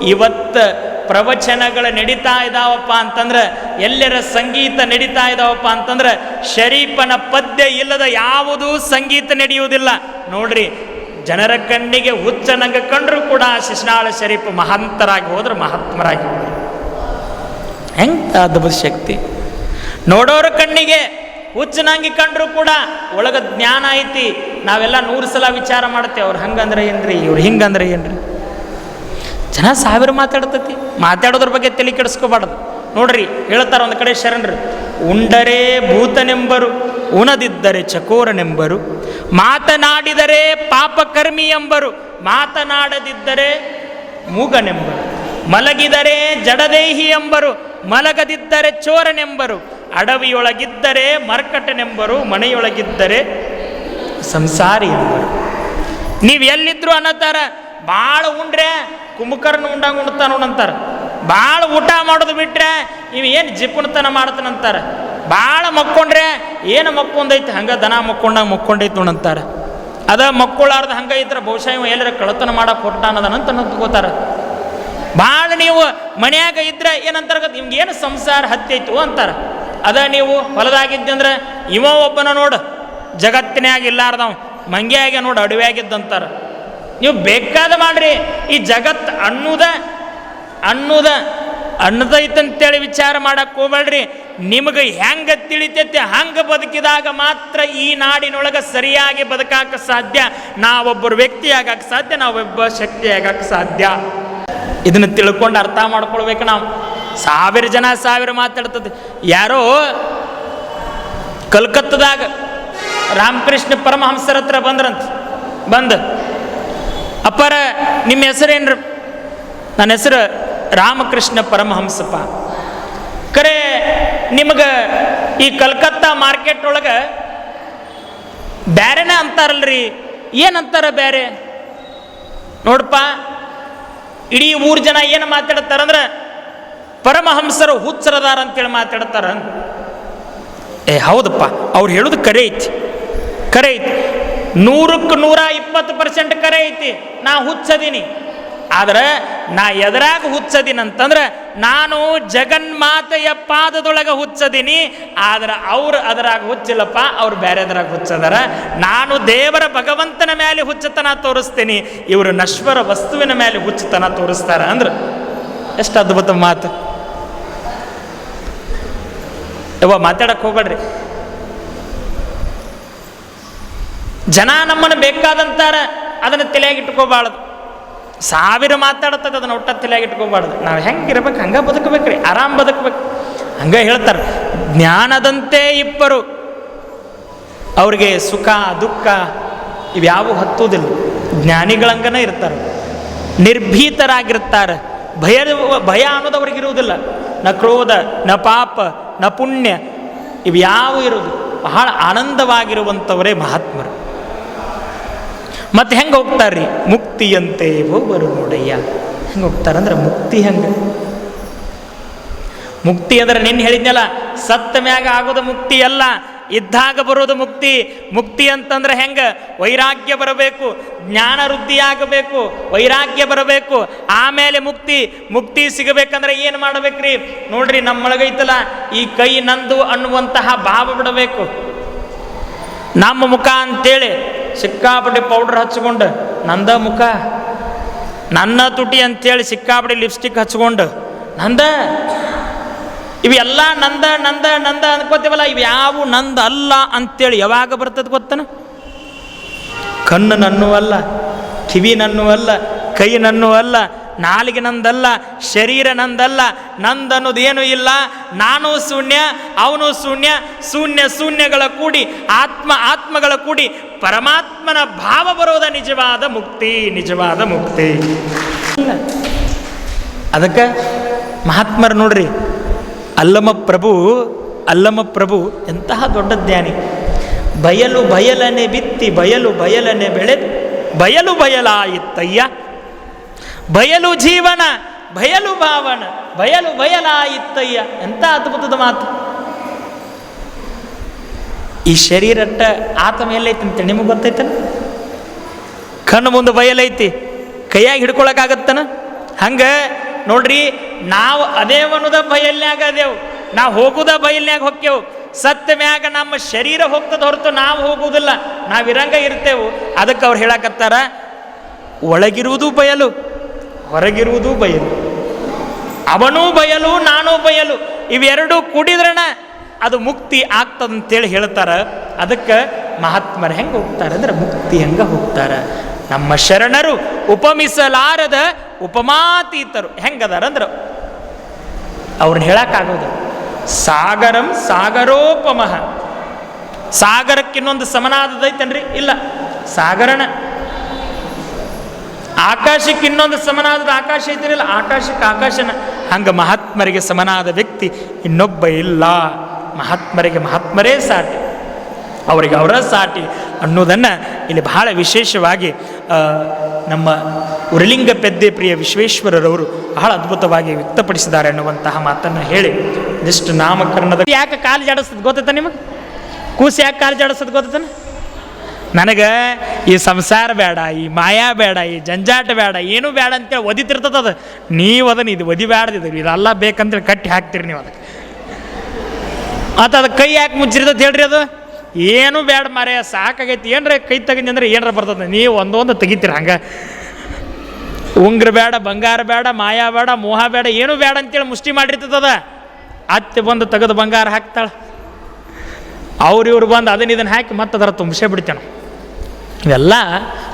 ಇವತ್ತು ಪ್ರವಚನಗಳು ನಡೀತಾ ಇದಾವಪ್ಪ ಅಂತಂದ್ರೆ, ಎಲ್ಲರ ಸಂಗೀತ ನಡೀತಾ ಇದಾವಪ್ಪ ಅಂತಂದ್ರೆ, ಶರೀಫನ ಪದ್ಯ ಇಲ್ಲದ ಯಾವುದೂ ಸಂಗೀತ ನಡೆಯುವುದಿಲ್ಲ. ನೋಡ್ರಿ, ಜನರ ಕಣ್ಣಿಗೆ ಹುಚ್ಚನಂಗೆ ಕಂಡರೂ ಕೂಡ ಶಿಶುನಾಳ ಶರೀಫ್ ಮಹಂತರಾಗಿ ಹೋದ್ರೆ ಮಹಾತ್ಮರಾಗಿ ಹೋದ್ರು ಹೆಂಗ ಅದ್ಭುತ ಶಕ್ತಿ. ನೋಡೋರ ಕಣ್ಣಿಗೆ ಹುಚ್ಚನಂಗಿ ಕಂಡರೂ ಕೂಡ ಒಳಗ ಜ್ಞಾನ ಐತಿ, ನಾವೆಲ್ಲ ನೂರು ಸಲ ವಿಚಾರ ಮಾಡ್ತೇವೆ, ಅವ್ರು ಹಂಗಂದ್ರೆ ಏನ್ರಿ, ಇವ್ರು ಹಿಂಗಂದ್ರೆ ಏನ್ರಿ? ಜನ ಸಾವಿರ ಮಾತಾಡ್ತತಿ. ಮಾತಾಡೋದ್ರ ಬಗ್ಗೆ ತಲೆ ಕೆಡಿಸ್ಕೋಬಾರ್ದು. ನೋಡ್ರಿ, ಹೇಳ್ತಾರ ಒಂದು ಕಡೆ ಶರಣರು, ಉಂಡರೆ ಭೂತನೆಂಬರು, ಉಣದಿದ್ದರೆ ಚಕೋರನೆಂಬರು, ಮಾತನಾಡಿದರೆ ಪಾಪಕರ್ಮಿ ಎಂಬರು, ಮಾತನಾಡದಿದ್ದರೆ ಮೂಗನೆಂಬರು, ಮಲಗಿದರೆ ಜಡದೇಹಿ ಎಂಬರು, ಮಲಗದಿದ್ದರೆ ಚೋರನೆಂಬರು, ಅಡವಿಯೊಳಗಿದ್ದರೆ ಮರ್ಕಟನೆಂಬರು, ಮನೆಯೊಳಗಿದ್ದರೆ ಸಂಸಾರಿ ಎಂಬರು. ನೀವು ಎಲ್ಲಿದ್ರು ಅನ್ನತಾರ ಭಾಳ ಉಂಡ್ರೆ ಕುಂಭಕರ್ಣ ಉಂಡಂಗೆ ಉಣ್ತಾನ ಅಂತಾರೆ. ಭಾಳ ಊಟ ಮಾಡೋದು ಬಿಟ್ರೆ ಇವು ಏನು ಜಿಪುಣತನ ಮಾಡ್ತಾನಂತಾರೆ ಭಾಳ ಮಕ್ಕೊಂಡ್ರೆ ಏನು ಮಕ್ಕೊಂದೈತಿ? ಹಂಗೆ ದನ ಮಕ್ಕೊಂಡಂಗೆ ಮಕ್ಕೊಂಡೈತಿ ಅಂತಾರೆ. ಅದ ಮಕ್ಕಳಾರ್ದ ಹಂಗೆ ಇದ್ರೆ ಬಹುಶಃ ಇವ ಎಲ್ಲರ ಕಳತನ ಮಾಡಕ್ಕೆ ಹೊರಟಾನದನಂತ ನಂಬ್ಕೋತಾರ. ಭಾಳ ನೀವು ಮನ್ಯಾಗ ಇದ್ರೆ ಏನಂತಾರ ನಿಮ್ಗೆ ಏನು ಸಂಸಾರ ಹತ್ತೈತು ಅಂತಾರೆ. ಅದ ನೀವು ಹೊಲದಾಗಿದ್ದಂದ್ರೆ ಇವ ಒಬ್ಬನ ನೋಡು ಜಗತ್ತಿನಾಗ ಇಲ್ಲಾರ್ದವ್, ಮಂಗ್ಯಾಗೆ ಅಡುವೆ ಅಡವ್ಯಾಗಿದ್ದಂತಾರ ನೀವು ಬೇಕಾದ ಮಾಡ್ರಿ. ಈ ಜಗತ್ ಅನ್ನುದ ಅನ್ನುದ, ಅನ್ನದೈತಂತೇಳಿ ವಿಚಾರ ಮಾಡಕ್ಕೆ ಹೋಗ್ಬೇಡ್ರಿ. ನಿಮಗೆ ಹೆಂಗೆ ತಿಳಿತೈತೆ, ಹಂಗೆ ಬದುಕಿದಾಗ ಮಾತ್ರ ಈ ನಾಡಿನೊಳಗೆ ಸರಿಯಾಗಿ ಬದುಕಾಕ ಸಾಧ್ಯ. ನಾವೊಬ್ಬರು ವ್ಯಕ್ತಿ ಆಗಕ್ಕೆ ಸಾಧ್ಯ, ನಾವೊಬ್ಬ ಶಕ್ತಿ ಆಗಕ್ಕೆ ಸಾಧ್ಯ. ಇದನ್ನು ತಿಳ್ಕೊಂಡು ಅರ್ಥ ಮಾಡ್ಕೊಳ್ಬೇಕು ನಾವು. ಸಾವಿರ ಜನ ಸಾವಿರ ಮಾತಾಡ್ತದೆ. ಯಾರೋ ಕಲ್ಕತ್ತದಾಗ ರಾಮಕೃಷ್ಣ ಪರಮಹಂಸರ ಹತ್ರ ಬಂದ್ರಂತ. ಬಂದ. ಅಪ್ಪರ, ನಿಮ್ಮ ಹೆಸರೇನ್ರಿ? ನನ್ನ ಹೆಸರು ರಾಮಕೃಷ್ಣ ಪರಮಹಂಸಪ್ಪ. ಕರೆ, ನಿಮಗೆ ಈ ಕಲ್ಕತ್ತಾ ಮಾರ್ಕೆಟ್ ಒಳಗೆ ಬೇರೆನೇ ಅಂತಾರಲ್ರಿ? ಏನಂತಾರ ಬ್ಯಾರೆ? ನೋಡಪ್ಪ ಇಡೀ ಊರು ಜನ ಏನು ಮಾತಾಡ್ತಾರಂದ್ರೆ ಪರಮಹಂಸರು ಹುಚ್ಚರದಾರ ಅಂತೇಳಿ ಮಾತಾಡ್ತಾರ. ಏ, ಹೌದಪ್ಪ, ಅವ್ರು ಹೇಳೋದು ಕರೆ ಐತಿ. ಕರೆ ಐತಿ. ನೂರಕ್ಕೆ ನೂರ ಇಪ್ಪತ್ತು ಪರ್ಸೆಂಟ್ ಕರೆ ಐತಿ. ನಾ ಹುಚ್ಚದೀನಿ. ಆದ್ರೆ ನಾ ಎದರಾಗ ಹುಚ್ಚದೀನಿ ಅಂತಂದ್ರೆ ನಾನು ಜಗನ್ಮಾತೆಯ ಪಾದದೊಳಗೆ ಹುಚ್ಚದೀನಿ. ಆದ್ರೆ ಅವ್ರು ಅದರಾಗ ಹುಚ್ಚಿಲ್ಲಪ್ಪ, ಅವ್ರು ಬೇರೆದ್ರಾಗ ಹುಚ್ಚದಾರ. ನಾನು ದೇವರ ಭಗವಂತನ ಮೇಲೆ ಹುಚ್ಚತನ ತೋರಿಸ್ತೀನಿ. ಇವರು ನಶ್ವರ ವಸ್ತುವಿನ ಮೇಲೆ ಹುಚ್ಚತನ ತೋರಿಸ್ತಾರ ಅಂದ್ರೆ. ಎಷ್ಟು ಅದ್ಭುತ ಮಾತು. ಯವ್ವ ಮಾತಾಡಕ್ಕೆ ಹೋಗ್ಬೇಡ್ರಿ. ಜನ ನಮ್ಮನ್ನು ಬೇಕಾದಂತಾರೆ ಅದನ್ನು ತಲೆಯಾಗಿಟ್ಕೋಬಾರ್ದು ಸಾವಿರ ಮಾತಾಡ್ತದೆ ಅದನ್ನು ಒಟ್ಟ ತಲೆಯಾಗಿಟ್ಕೋಬಾರ್ದು ನಾವು ಹೆಂಗಿರ್ಬೇಕು ಹಂಗೆ ಬದುಕಬೇಕ್ರಿ. ಆರಾಮ್ ಬದುಕಬೇಕು. ಹಂಗೆ ಹೇಳ್ತಾರೆ. ಜ್ಞಾನದಂತೆ ಇಬ್ಬರು. ಅವ್ರಿಗೆ ಸುಖ, ದುಃಖ ಇವ್ಯಾವು ಹತ್ತುವುದಿಲ್ಲ. ಜ್ಞಾನಿಗಳಂಗನೇ ಇರ್ತಾರೆ. ನಿರ್ಭೀತರಾಗಿರ್ತಾರೆ. ಭಯ ಭಯ ಅನ್ನೋದು ಅವ್ರಿಗೆ ಇರುವುದಿಲ್ಲ. ನ ಕ್ರೋಧ, ನ ಪಾಪ, ನ ಪುಣ್ಯ ಇವ್ಯಾವು ಇರುವುದು. ಬಹಳ ಆನಂದವಾಗಿರುವಂಥವರೇ ಮಹಾತ್ಮರು. ಮತ್ತೆ ಹೆಂಗೆ ಹೋಗ್ತಾರ್ರಿ? ಮುಕ್ತಿಯಂತೆ ಹೋಗರು ನೋಡಯ್ಯ. ಹೆಂಗೆ ಹೋಗ್ತಾರಂದ್ರೆ ಮುಕ್ತಿ ಹೆಂಗೆ? ಮುಕ್ತಿ ಅಂದ್ರೆ ನಿನ್ನ ಹೇಳಿದ್ನಲ್ಲ, ಸತ್ತ ಮ್ಯಾಗ ಆಗೋದು ಮುಕ್ತಿ ಅಲ್ಲ, ಇದ್ದಾಗ ಬರೋದು ಮುಕ್ತಿ. ಮುಕ್ತಿ ಅಂತಂದ್ರೆ ಹೆಂಗೆ? ವೈರಾಗ್ಯ ಬರಬೇಕು, ಜ್ಞಾನ ವೃದ್ಧಿಯಾಗಬೇಕು, ವೈರಾಗ್ಯ ಬರಬೇಕು. ಆಮೇಲೆ ಮುಕ್ತಿ ಮುಕ್ತಿ ಸಿಗಬೇಕಂದ್ರೆ ಏನು ಮಾಡಬೇಕ್ರಿ? ನೋಡ್ರಿ ನಮ್ಮೊಳಗೈತಲ್ಲ, ಈ ಕೈ ನಂದು ಅನ್ನುವಂತಹ ಭಾವ ಬಿಡಬೇಕು. ನಮ್ಮ ಮುಖ ಅಂತೇಳಿ ಸಿಕ್ಕಾಪಟ್ಟೆ ಪೌಡ್ರ್ ಹಚ್ಕೊಂಡು ನಂದ ಮುಖ. ನನ್ನ ತುಟಿ ಅಂತೇಳಿ ಸಿಕ್ಕಾಪಟ್ಟೆ ಲಿಪ್ಸ್ಟಿಕ್ ಹಚ್ಕೊಂಡು ನಂದ? ಇವೆಲ್ಲ ನಂದ ನಂದ ನಂದ ಅನ್ಕೋತೀವಲ್ಲ ಇವು ಯಾವ ನಂದ ಅಲ್ಲ ಅಂತೇಳಿ ಯಾವಾಗ ಬರ್ತದೆ ಗೊತ್ತನ? ಕಣ್ಣು ನನ್ನೂ ನನ್ನುವಲ್ಲ ಕಿವಿ ನನ್ನುವಲ್ಲ ಕೈ ನನ್ನುವಲ್ಲ ನಾಲಿಗೆ ನಂದಲ್ಲ, ಶರೀರ ನಂದಲ್ಲ ನಂದನ್ನೋದೇನು ಇಲ್ಲ. ನಾನು ಶೂನ್ಯ, ಅವನು ಶೂನ್ಯ ಶೂನ್ಯ ಶೂನ್ಯಗಳ ಕೂಡಿ, ಆತ್ಮ ಆತ್ಮಗಳ ಕೂಡಿ ಪರಮಾತ್ಮನ ಭಾವ ಬರೋದ ನಿಜವಾದ ಮುಕ್ತಿ ನಿಜವಾದ ಮುಕ್ತಿ. ಅದಕ್ಕೆ ಮಹಾತ್ಮರು ನೋಡ್ರಿ, ಅಲ್ಲಮ ಪ್ರಭು ಅಲ್ಲಮ ಪ್ರಭು ಎಂತಹ ದೊಡ್ಡ ಜ್ಞಾನಿ. ಬಯಲು ಬಯಲನೆ ಬಿತ್ತಿ, ಬಯಲು ಬಯಲನೆ ಬೆಳೆದು, ಬಯಲು ಬಯಲಾಯಿತ್ತಯ್ಯ. ಬಯಲು ಜೀವನ, ಬಯಲು ಭಾವನ, ಬಯಲು ಬಯಲಾಯಿತ್ತಯ್ಯ. ಎಂಥ ಅದ್ಭುತದ ಮಾತು. ಈ ಶರೀರಟ್ಟ ಆತಮ ಎಲ್ಲೈತಿ ಅಂತ ನಿಮಗೆ ಗೊತ್ತೈತನ ಕಣ್ಣು ಮುಂದೆ ಬಯಲೈತಿ, ಕೈಯಾಗಿ ಹಿಡ್ಕೊಳಕ್ಕಾಗತ್ತನ? ಹಂಗೆ ನೋಡ್ರಿ, ನಾವು ಅದೇವನ್ನೋದ ಬಯಲ್ನ್ಯಾಗ ಅದೇವು, ನಾವು ಹೋಗುದ ಬಯಲ್ನ್ಯಾಗ ಹೊಕ್ಕೇವು. ಸತ್ತ ಮ್ಯಾಗ ನಮ್ಮ ಶರೀರ ಹೋಗ್ತದ ಹೊರತು ನಾವು ಹೋಗುವುದಿಲ್ಲ ನಾವು ಇರಂಗ ಇರ್ತೇವು. ಅದಕ್ಕೆ ಅವ್ರು ಹೇಳಕತ್ತಾರ, ಒಳಗಿರುವುದು ಬಯಲು ಹೊರಗಿರುವುದು ಬಯಲು. ಅವನೂ ಬಯಲು, ನಾನೂ ಬಯಲು, ಇವೆರಡೂ ಕೂಡಿದ್ರಣ, ಅದು ಮುಕ್ತಿ ಆಗ್ತದಂತೇಳಿ ಹೇಳ್ತಾರ. ಅದಕ್ಕೆ ಮಹಾತ್ಮರು ಹೆಂಗೆ ಹೋಗ್ತಾರೆ ಅಂದ್ರೆ ಮುಕ್ತಿ ಹೆಂಗೆ ಹೋಗ್ತಾರೆ. ನಮ್ಮ ಶರಣರು ಉಪಮಿಸಲಾರದ ಉಪಮಾತೀತರು. ಹೆಂಗದಾರ ಅಂದ್ರೆ ಅವ್ರನ್ನ ಹೇಳಕ್ಕಾಗೋದು ಸಾಗರಂ ಸಾಗರೋಪಮಃ ಸಾಗರಕ್ಕಿನ್ನೊಂದು ಸಮನಾದದೈತೇನ್ರಿ? ಇಲ್ಲ. ಸಾಗರಣ ಆಕಾಶಕ್ಕೆ ಇನ್ನೊಂದು ಸಮನಾದ ಆಕಾಶ ಇದ್ದಿರಲಿಲ್ಲ. ಆಕಾಶಕ್ಕೆ ಆಕಾಶನ. ಹಂಗೆ ಮಹಾತ್ಮರಿಗೆ ಸಮನಾದ ವ್ಯಕ್ತಿ ಇನ್ನೊಬ್ಬ ಇಲ್ಲ. ಮಹಾತ್ಮರಿಗೆ ಮಹಾತ್ಮರೇ ಸಾಟಿ. ಅವರಿಗೆ ಅವರ ಸಾಟಿ ಅನ್ನೋದನ್ನು ಇಲ್ಲಿ ಬಹಳ ವಿಶೇಷವಾಗಿ ನಮ್ಮ ಉರಲಿಂಗ ಪೆದ್ದೆ ಪ್ರಿಯ ವಿಶ್ವೇಶ್ವರರವರು ಬಹಳ ಅದ್ಭುತವಾಗಿ ವ್ಯಕ್ತಪಡಿಸಿದ್ದಾರೆ ಅನ್ನುವಂತಹ ಮಾತನ್ನು ಹೇಳಿ ಇದಿಷ್ಟು ನಾಮಕರಣದ ಯಾಕೆ ಕಾಲು ಜಾಡಿಸ್ತದೆ ಗೊತ್ತೈತ ನಿಮಗೆ? ಕೂಸು ಯಾಕೆ ಕಾಲು ಜಾಡಿಸ್ತದೆ ಗೊತ್ತೈತನ ನನಗೆ ಈ ಸಂಸಾರ ಬೇಡ, ಈ ಮಾಯಾ ಬೇಡ, ಈ ಜಂಜಾಟ ಬೇಡ, ಏನೂ ಬೇಡ ಅಂತೇಳಿ ಒದಿತಿರ್ತದ ಅದು. ನೀವು ಅದನ್ನು ಇದು ಒದಿ ಬೇಡದಿದ್ರು ಇದೆಲ್ಲ ಬೇಕಂತೇಳಿ ಕಟ್ಟಿ ಹಾಕ್ತೀರಿ ನೀವು ಅದಕ್ಕೆ. ಮತ್ತು ಅದು ಕೈ ಯಾಕೆ ಮುಚ್ಚಿರ್ತದೆ ಹೇಳ್ರಿ ಅದು? ಏನೂ ಬೇಡ ಮಾರೇ, ಸಾಕಾಗೈತಿ. ಏನರ ಕೈ ತೆಗಿದ್ನಿ ಅಂದ್ರೆ ಏನರ ಬರ್ತದೆ? ನೀವು ಒಂದೊಂದು ತೆಗಿತೀರ ಹಂಗೆ. ಉಂಗ್ರ ಬೇಡ, ಬಂಗಾರ ಬೇಡ, ಮಾಯಾ ಬೇಡ, ಮೋಹ ಬೇಡ, ಏನು ಬೇಡ ಅಂತೇಳಿ ಮುಷ್ಟಿ ಮಾಡಿರ್ತದ ಅತ್ತೆ ಬಂದು ತೆಗೆದು ಬಂಗಾರ ಹಾಕ್ತಾಳೆ. ಅವ್ರು ಇವ್ರು ಬಂದು ಅದನ್ನ ಇದನ್ನು ಹಾಕಿ ಮತ್ತೆ ಅದರ ತುಂಬಿಸೇ ಬಿಡ್ತೇನೆ. ಇವೆಲ್ಲ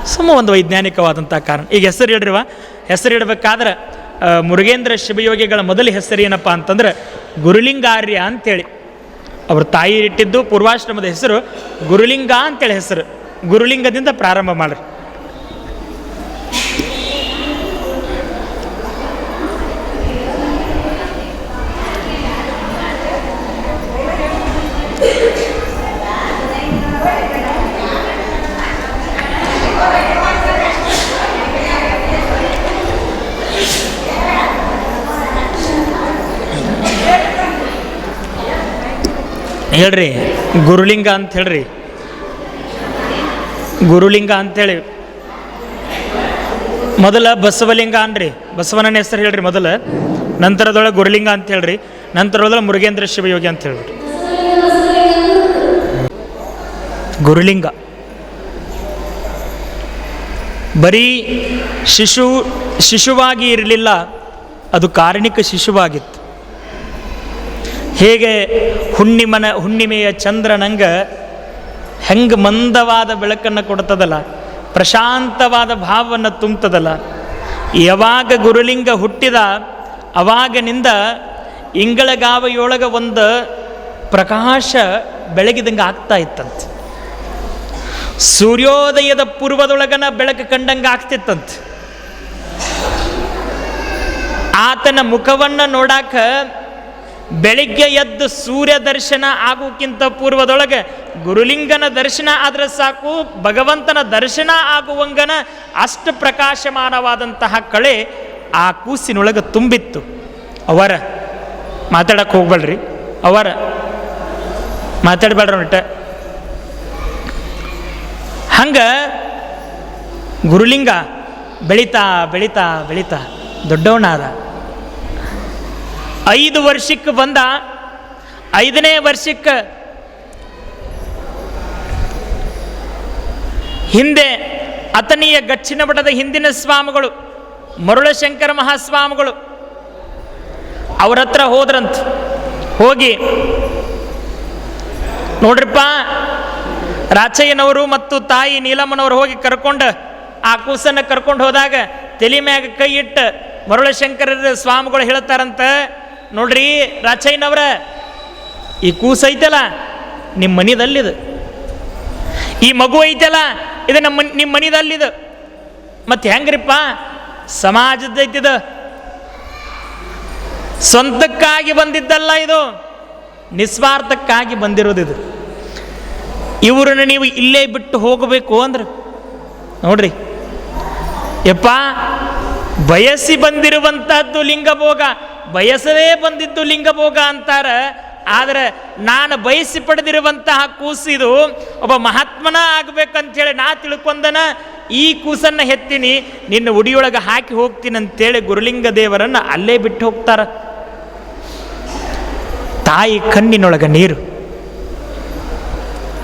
ಸುಮ್ಮ ಒಂದು ವೈಜ್ಞಾನಿಕವಾದಂಥ ಕಾರಣ. ಈಗ ಹೆಸರು ಹೇಳ್ರಿವ? ಹೆಸರು ಇಡಬೇಕಾದ್ರೆ ಮುರುಗೇಂದ್ರ ಶಿವಯೋಗಿಗಳ ಮೊದಲ ಹೆಸರು ಏನಪ್ಪ ಅಂತಂದ್ರೆ, ಗುರುಲಿಂಗಾರ್ಯ ಅಂತೇಳಿ. ಅವ್ರ ತಾಯಿ ಇಟ್ಟಿದ್ದು ಪೂರ್ವಾಶ್ರಮದ ಹೆಸರು ಗುರುಲಿಂಗ ಅಂತೇಳಿ ಹೆಸರು. ಗುರುಲಿಂಗದಿಂದ ಪ್ರಾರಂಭ ಮಾಡ್ರಿ. ಹೇಳ್ರಿ, ಗುರುಲಿಂಗ ಅಂತ ಹೇಳ್ರಿ. ಗುರುಲಿಂಗ ಅಂತೇಳಿ ಮೊದಲ ಬಸವಲಿಂಗ ಅನ್ರಿ. ಬಸವನ ಹೆಸರು ಹೇಳ್ರಿ ಮೊದಲ. ನಂತರದೊಳಗೆ ಗುರುಲಿಂಗ ಅಂತ ಹೇಳ್ರಿ. ನಂತರದೊಳಗೆ ಮುರುಗೇಂದ್ರ ಶಿವಯೋಗಿ ಅಂತ ಹೇಳ್ರಿ ಗುರುಲಿಂಗ. ಬರೀ ಶಿಶು, ಶಿಶುವಾಗಿ ಇರಲಿಲ್ಲ, ಅದು ಕಾರಣಿಕ ಶಿಶುವಾಗಿತ್ತು. ಹೇಗೆ ಹುಣ್ಣಿಮನ ಹುಣ್ಣಿಮೆಯ ಚಂದ್ರನಂಗ ಹೆಂಗೆ ಮಂದವಾದ ಬೆಳಕನ್ನು ಕೊಡ್ತದಲ್ಲ, ಪ್ರಶಾಂತವಾದ ಭಾವವನ್ನು ತುಂಬ್ತದಲ್ಲ. ಯಾವಾಗ ಗುರುಲಿಂಗ ಹುಟ್ಟಿದ ಅವಾಗನಿಂದ ಇಂಗಳಗಾವೆಯೊಳಗೆ ಒಂದು ಪ್ರಕಾಶ ಬೆಳಗಿದಂಗೆ ಆಗ್ತಾ ಇತ್ತಂತೆ. ಸೂರ್ಯೋದಯದ ಪೂರ್ವದೊಳಗನ ಬೆಳಕು ಕಂಡಂಗೆ ಆಗ್ತಿತ್ತಂತೆ. ಆತನ ಮುಖವನ್ನು ನೋಡಾಕ ಬೆಳಿಗ್ಗೆ ಎದ್ದು ಸೂರ್ಯ ದರ್ಶನ ಆಗೋಕ್ಕಿಂತ ಪೂರ್ವದೊಳಗೆ ಗುರುಲಿಂಗನ ದರ್ಶನ ಆದರೆ ಸಾಕು, ಭಗವಂತನ ದರ್ಶನ ಆಗುವಂಗನ ಅಷ್ಟು ಪ್ರಕಾಶಮಾನವಾದಂತಹ ಕಳೆ ಆ ಕೂಸಿನೊಳಗೆ ತುಂಬಿತ್ತು. ಅವರ, ಮಾತಾಡಕ್ಕೆ ಹೋಗ್ಬೇಡ್ರಿ. ಅವರ, ಮಾತಾಡಬೇಡ್ರಿ ಒಟ್ಟ ಹಂಗ ಗುರುಲಿಂಗ ಬೆಳಿತಾ ಬೆಳಿತಾ ಬೆಳಿತಾ ದೊಡ್ಡವನಾದ ಐದು ವರ್ಷಕ್ಕೆ ಬಂದ, ಐದನೇ ವರ್ಷಕ್ಕೆ ಹಿಂದೆ ಅತನಿಯ ಗಚ್ಚಿನ ಮಠದ ಹಿಂದಿನ ಸ್ವಾಮಿಗಳು, ಮರುಳಶಂಕರ ಮಹಾಸ್ವಾಮಿಗಳು ಅವರ ಹತ್ರ ಹೋದ್ರಂತ. ಹೋಗಿ, ನೋಡ್ರಿಪ್ಪ, ರಾಚಯ್ಯನವರು ಮತ್ತು ತಾಯಿ ನೀಲಮ್ಮನವರು ಹೋಗಿ ಕರ್ಕೊಂಡು, ಆ ಕೂಸನ್ನು ಕರ್ಕೊಂಡು ಹೋದಾಗ ತಲೆ ಮ್ಯಾಗ ಕೈ ಇಟ್ಟು ಮರುಳಶಂಕರ ಸ್ವಾಮಿಗಳು ಹೇಳ್ತಾರಂತ ನೋಡ್ರಿ ರಾಚಯ್ಯನವ್ರ ಈ ಕೂಸು ಐತಲ್ಲ ನಿಮ್ಮ ಮನಿದಲ್ಲಿದು. ಈ ಮಗು ಐತಲ್ಲ, ಇದು ನಮ್ಮ ನಿಮ್ಮ ಮನಿದಲ್ಲಿದು. ಮತ್ತೆ ಹೆಂಗ್ರಿಪ್ಪ, ಸಮಾಜದ ಐತಿದ. ಸ್ವಂತಕ್ಕಾಗಿ ಬಂದಿದ್ದಲ್ಲ ಇದು, ನಿಸ್ವಾರ್ಥಕ್ಕಾಗಿ ಬಂದಿರೋದು ಇದು ಇವ್ರನ್ನ ನೀವು ಇಲ್ಲೇ ಬಿಟ್ಟು ಹೋಗಬೇಕು ಅಂದ್ರೆ. ನೋಡ್ರಿ, ಯಪ್ಪ, ಬಯಸಿ ಬಂದಿರುವಂತಹದ್ದು ಲಿಂಗಭೋಗ. ಬಯಸದೇ ಬಂದಿದ್ದು ಲಿಂಗಭೋಗ ಅಂತಾರ. ಆದರೆ ನಾನು ಬಯಸಿ ಪಡೆದಿರುವಂತಹ ಕೂಸಿದು ಒಬ್ಬ ಮಹಾತ್ಮನ ಆಗ್ಬೇಕಂತೇಳಿ ನಾ ತಿಳ್ಕೊಂಡನ, ಈ ಕೂಸನ್ನ ಹೆತ್ತಿನಿ, ನಿನ್ನ ಉಡಿಯೊಳಗೆ ಹಾಕಿ ಹೋಗ್ತೀನಿ ಅಂತೇಳಿ ಗುರುಲಿಂಗ ದೇವರನ್ನ ಅಲ್ಲೇ ಬಿಟ್ಟು ಹೋಗ್ತಾರ. ತಾಯಿ ಕಣ್ಣಿನೊಳಗೆ ನೀರು.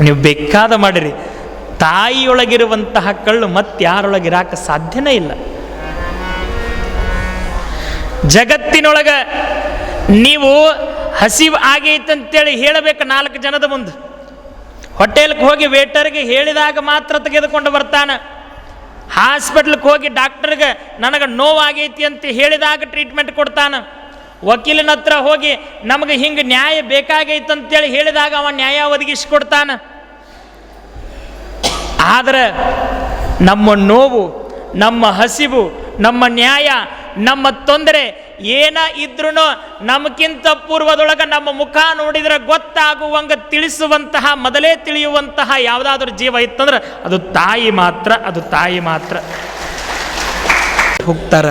ನೀವು ಬೇಕಾದ ಮಾಡಿರಿ. ತಾಯಿಯೊಳಗಿರುವಂತಹ ಕಳ್ಳು ಮತ್ತಾರೊಳಗಿರಾಕ ಸಾಧ್ಯನೇ ಇಲ್ಲ. ಜಗತ್ತಿನೊಳಗ ನೀವು ಹಸಿವು ಆಗೈತಂತೇಳಿ ಹೇಳಬೇಕು ನಾಲ್ಕು ಜನದ ಮುಂದೆ. ಹೋಟೆಲ್ಗೆ ಹೋಗಿ ವೇಟರ್ಗೆ ಹೇಳಿದಾಗ ಮಾತ್ರ ತೆಗೆದುಕೊಂಡು ಬರ್ತಾನೆ. ಹಾಸ್ಪಿಟ್ಲ್ಗೆ ಹೋಗಿ ಡಾಕ್ಟರ್ಗೆ ನನಗೆ ನೋವಾಗೈತಿ ಅಂತ ಹೇಳಿದಾಗ ಟ್ರೀಟ್ಮೆಂಟ್ ಕೊಡ್ತಾನೆ. ವಕೀಲನ ಹತ್ರ ಹೋಗಿ ನಮಗೆ ಹಿಂಗೆ ನ್ಯಾಯ ಬೇಕಾಗೈತಂತೇಳಿ ಹೇಳಿದಾಗ ಅವ ನ್ಯಾಯ ಒದಗಿಸಿಕೊಡ್ತಾನೆ ಆದರೆ ನಮ್ಮ ನೋವು, ನಮ್ಮ ಹಸಿವು, ನಮ್ಮ ನ್ಯಾಯ ನಮ್ಮ ತೊಂದರೆ ಏನ ಇದ್ರೂ ನಮಗಿಂತ ಪೂರ್ವದೊಳಗೆ ನಮ್ಮ ಮುಖ ನೋಡಿದ್ರೆ ಗೊತ್ತಾಗುವಂಗೆ ತಿಳಿಸುವಂತಹ, ಮೊದಲೇ ತಿಳಿಯುವಂತಹ ಯಾವುದಾದ್ರೂ ಜೀವ ಇತ್ತಂದ್ರೆ ಅದು ತಾಯಿ ಮಾತ್ರ, ಅದು ತಾಯಿ ಮಾತ್ರ. ಹೋಗ್ತಾರ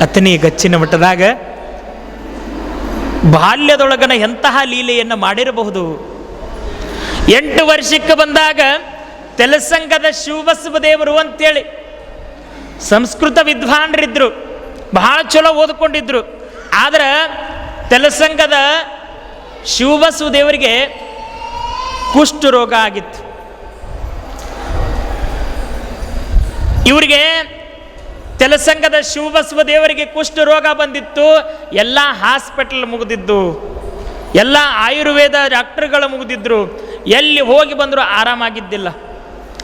ಅತನಿ ಗಚ್ಚಿನ ಮಠದಾಗ. ಬಾಲ್ಯದೊಳಗನ ಎಂತಹ ಲೀಲೆಯನ್ನು ಮಾಡಿರಬಹುದು. ಎಂಟು ವರ್ಷಕ್ಕೆ ಬಂದಾಗ ತೆಲಸಂಗದ ಶಿವಬಸವ ದೇವರು ಅಂತೇಳಿ ಸಂಸ್ಕೃತ ವಿದ್ವಾಂಸರಿದ್ರು ಬಹಳ ಚಲೋ ಓದ್ಕೊಂಡಿದ್ರು. ಆದ್ರೆ ತೆಲಸಂಗದ ಶಿವಬಸವ ದೇವರಿಗೆ ಕುಷ್ಠರೋಗ ಆಗಿತ್ತು. ಇವರಿಗೆ ತೆಲಸಂಗದ ಶಿವಬಸವ ದೇವರಿಗೆ ಕುಷ್ಠರೋಗ ಬಂದಿತ್ತು. ಎಲ್ಲ ಹಾಸ್ಪಿಟಲ್ ಮುಗಿದಿದ್ದು. ಎಲ್ಲ ಆಯುರ್ವೇದ ಡಾಕ್ಟರ್ಗಳು ಮುಗಿದಿದ್ರು. ಎಲ್ಲಿ ಹೋಗಿ ಬಂದರೂ ಆರಾಮಾಗಿದ್ದಿಲ್ಲ.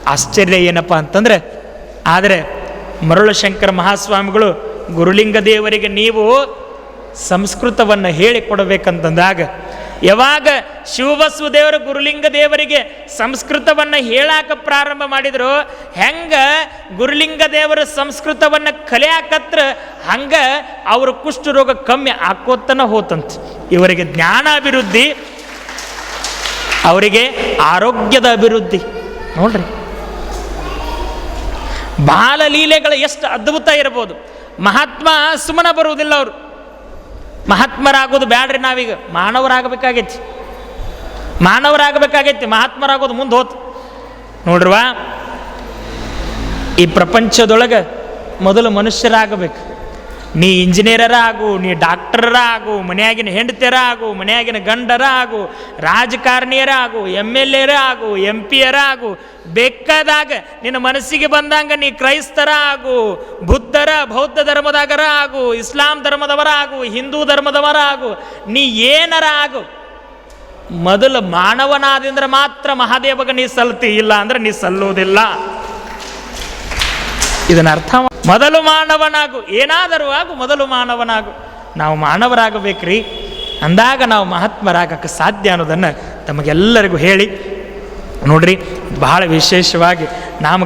ಆಶ್ಚರ್ಯ ಏನಪ್ಪ ಅಂತಂದರೆ, ಆದರೆ ಮರುಳಶಂಕರ ಮಹಾಸ್ವಾಮಿಗಳು ಗುರುಲಿಂಗ ದೇವರಿಗೆ ನೀವು ಸಂಸ್ಕೃತವನ್ನು ಹೇಳಿಕೊಡಬೇಕಂತಂದಾಗ, ಯಾವಾಗ ಶಿವಬಸವ ದೇವರು ಗುರುಲಿಂಗ ದೇವರಿಗೆ ಸಂಸ್ಕೃತವನ್ನು ಹೇಳಾಕ ಪ್ರಾರಂಭ ಮಾಡಿದ್ರು, ಹೆಂಗ ಗುರುಲಿಂಗ ದೇವರು ಸಂಸ್ಕೃತವನ್ನು ಕಲಿಯಾಕತ್ರ ಹಂಗ ಕುಷ್ಠ ಕುಷ್ಠರೋಗ ಕಮ್ಮಿ ಆಕೋತನ ಹೋತಂತ. ಇವರಿಗೆ ಜ್ಞಾನ ಅಭಿವೃದ್ಧಿ, ಅವರಿಗೆ ಆರೋಗ್ಯದ ಅಭಿವೃದ್ಧಿ. ನೋಡ್ರಿ ಬಾಲಲೀಲೆಗಳು ಎಷ್ಟು ಅದ್ಭುತ ಇರ್ಬೋದು. ಮಹಾತ್ಮ ಸುಮ್ಮನೆ ಬರುವುದಿಲ್ಲ ಅವರು. ಮಹಾತ್ಮರಾಗೋದು ಬ್ಯಾಡ್ರಿ ನಾವೀಗ. ಮಾನವರಾಗಬೇಕಾಗೈತಿ. ಮಾನವರಾಗಬೇಕಾಗೈತಿ, ಮಹಾತ್ಮರಾಗೋದು ಮುಂದೆ ಹೋತು. ನೋಡ್ರವಾ ಈ ಪ್ರಪಂಚದೊಳಗೆ ಮೊದಲು ಮನುಷ್ಯರಾಗಬೇಕು. ನೀ ಇಂಜಿನಿಯರ ಆಗು ನೀ ಡಾಕ್ಟರರ ಆಗು ಮನೆಯಾಗಿನ ಹೆಂಡತಿಯರ ಆಗು ಮನೆಯಾಗಿನ ಗಂಡರ ಆಗು ರಾಜಕಾರಣಿಯರ ಆಗು ಎಂ ಎಲ್ ಎರ ಆಗು ಎಂ ಪಿಯರ ಆಗು ಬೇಕಾದಾಗ ನಿನ್ನ ಮನಸ್ಸಿಗೆ ಬಂದಂಗ ನೀ ಕ್ರೈಸ್ತರ ಆಗು ಬುದ್ಧರ, ಬೌದ್ಧ ಧರ್ಮದಾಗರ ಆಗು ಇಸ್ಲಾಂ ಧರ್ಮದವರ ಆಗು ಹಿಂದೂ ಧರ್ಮದವರ ಆಗು ನೀ ಏನರ ಆಗು ಮೊದಲು ಮಾನವನಾದಿಂದ್ರೆ ಮಾತ್ರ ಮಹಾದೇವಗ ನೀ ಸಲ್ತಿ ಇಲ್ಲ ಅಂದ್ರೆ ನೀ ಸಲ್ಲುವುದಿಲ್ಲ. ಇದನ್ನ ಅರ್ಥ ಮೊದಲು ಮಾನವನಾಗು, ಏನಾದರೂ ಆಗು, ಮೊದಲು ಮಾನವನಾಗು. ನಾವು ಮಾನವರಾಗಬೇಕ್ರಿ. ಅಂದಾಗ ನಾವು ಮಹಾತ್ಮರಾಗಕ್ಕೆ ಸಾಧ್ಯ ಅನ್ನೋದನ್ನು ತಮಗೆಲ್ಲರಿಗೂ ಹೇಳಿ. ನೋಡ್ರಿ, ಬಹಳ ವಿಶೇಷವಾಗಿ ನಾಮ